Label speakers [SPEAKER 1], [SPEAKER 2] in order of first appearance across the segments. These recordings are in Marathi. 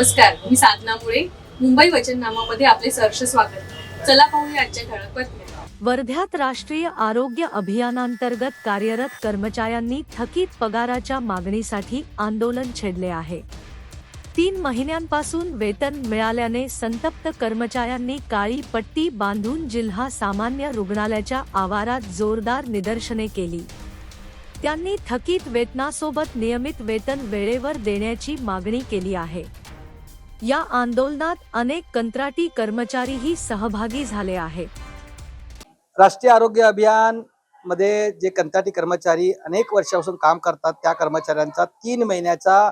[SPEAKER 1] नमस्कार मी साधना मुळे. मुंबई वचननामामध्ये आपले सहर्ष स्वागत. चला पाहूया आजच्या ठळक बातम्या.
[SPEAKER 2] वर्ध्यात राष्ट्रीय आरोग्य अभियानांतर्गत कार्यरत कर्मचाऱ्यांनी थकीत पगाराच्या मागणीसाठी आंदोलन छेडले आहे. तीन महिन्यांपासून वेतन मिळाल्याने संतप्त कर्मचाऱ्यांनी काळी पट्टी बांधून जिल्हा सामान्य रुग्णालयाच्या आवारात जोरदार निदर्शने केली. त्यांनी थकीत वेतनासोबत नियमित वेतन वेळेवर देण्याची मागणी केली आहे. या आंदोलनात अनेक कंत्राटी कर्मचारीही सहभागी झाले आहेत.
[SPEAKER 3] राष्ट्रीय आरोग्य अभियानमध्ये जे कंत्राटी कर्मचारी अनेक वर्षापासून काम करतात त्या कर्मचाऱ्यांचा तीन महिन्याचा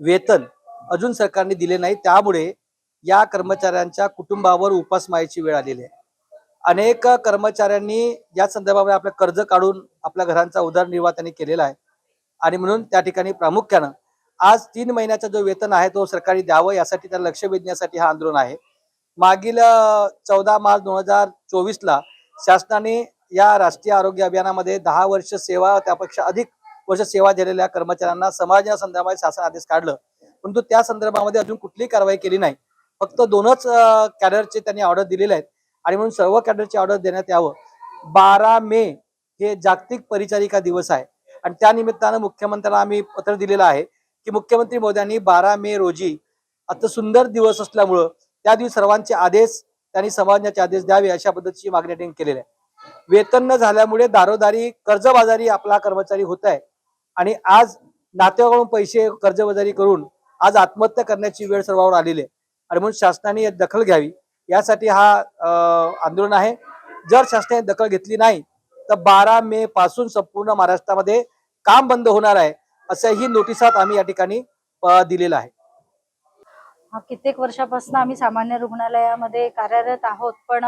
[SPEAKER 3] वेतन अजून सरकारने दिले नाही. त्यामुळे या कर्मचाऱ्यांच्या कुटुंबावर उपासमायची वेळ आलेली आहे. अनेक कर्मचाऱ्यांनी या संदर्भामध्ये आपलं कर्ज काढून आपल्या घरांचा उदरनिर्वाह त्यांनी केलेला आहे. आणि म्हणून त्या ठिकाणी प्रामुख्यानं आज तीन महिन्याचा जो वेतन आहे तो सरकारी द्यावं यासाठी त्याला लक्ष वेधण्यासाठी हा आंदोलन आहे. मागील चौदा मार्च दोन हजार चोवीसला शासनाने या राष्ट्रीय आरोग्य अभियानामध्ये दहा वर्ष सेवा त्यापेक्षा अधिक वर्ष सेवा दिलेल्या कर्मचाऱ्यांना समाजा संदर्भात शासन आदेश काढलं. परंतु त्या संदर्भामध्ये अजून कुठलीही कारवाई केली नाही. फक्त दोनच कॅडरचे त्यांनी ऑर्डर दिलेले आहेत आणि म्हणून सर्व कॅडरचे ऑर्डर देण्यात यावं. बारा मे हे जागतिक परिचारिका दिवस आहे आणि त्यानिमित्तानं मुख्यमंत्र्यांना आम्ही पत्र दिलेलं आहे. की मुख्यमंत्री मोद्यांनी बारा मे रोजी आता सुंदर दिवस असल्यामुळं त्या दिवशी सर्वांचे आदेश त्यांनी समाजाचे आदेश द्यावे अशा पद्धतीची मागणी त्यांनी केलेली आहे. वेतन न झाल्यामुळे दारोदारी कर्जबाजारी आपला कर्मचारी होत आहे आणि आज नातेवाईकडून पैसे कर्जबाजारी करून आज आत्महत्या करण्याची वेळ सर्वांवर आलेली आहे. आणि म्हणून शासनाने दखल घ्यावी. यासाठी हा आंदोलन आहे. जर शासनाने दखल घेतली नाही तर बारा मे पासून संपूर्ण महाराष्ट्रामध्ये काम बंद होणार आहे. असंही नोटिसात आम्ही या ठिकाणी दिलेलं आहे.
[SPEAKER 4] कित्येक वर्षापासून आम्ही सामान्य रुग्णालयामध्ये कार्यरत आहोत पण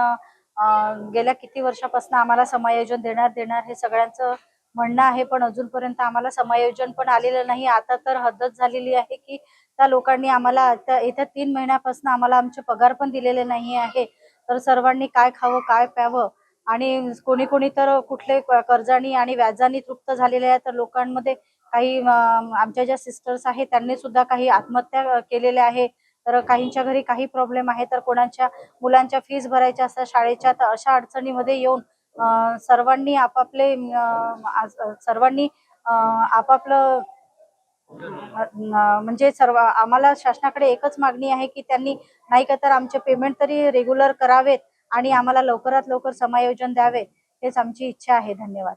[SPEAKER 4] गेल्या किती वर्षापासून आम्हाला समायोजन देणार देणार हे सगळ्यांचं म्हणणं आहे पण अजूनपर्यंत आम्हाला समायोजन पण आलेलं नाही. आता तर हद्दच झालेली आहे की त्या लोकांनी आम्हाला आता येत्या तीन महिन्यापासून आम्हाला आमचे पगार पण दिलेले नाही आहे. तर सर्वांनी काय खावं काय प्यावं आणि कोणी कोणी तर कुठले कर्जानी आणि व्याजानी तृप्त झालेले आहे तर लोकांमध्ये काही आमच्या ज्या सिस्टर्स आहेत त्यांनी सुद्धा काही आत्महत्या केलेल्या आहे. तर काहींच्या घरी काही प्रॉब्लेम आहे तर कोणाच्या मुलांच्या फीज भरायच्या असतात शाळेच्या तर अशा अडचणीमध्ये येऊन सर्वांनी आपापले आज- सर्वांनी आपापलं म्हणजे सर्व आम्हाला शासनाकडे एकच मागणी आहे की त्यांनी नाही का तर आमचे पेमेंट तरी रेग्युलर करावेत आणि आम्हाला लवकरात लवकर समायोजन द्यावे हेच आमची इच्छा आहे. धन्यवाद.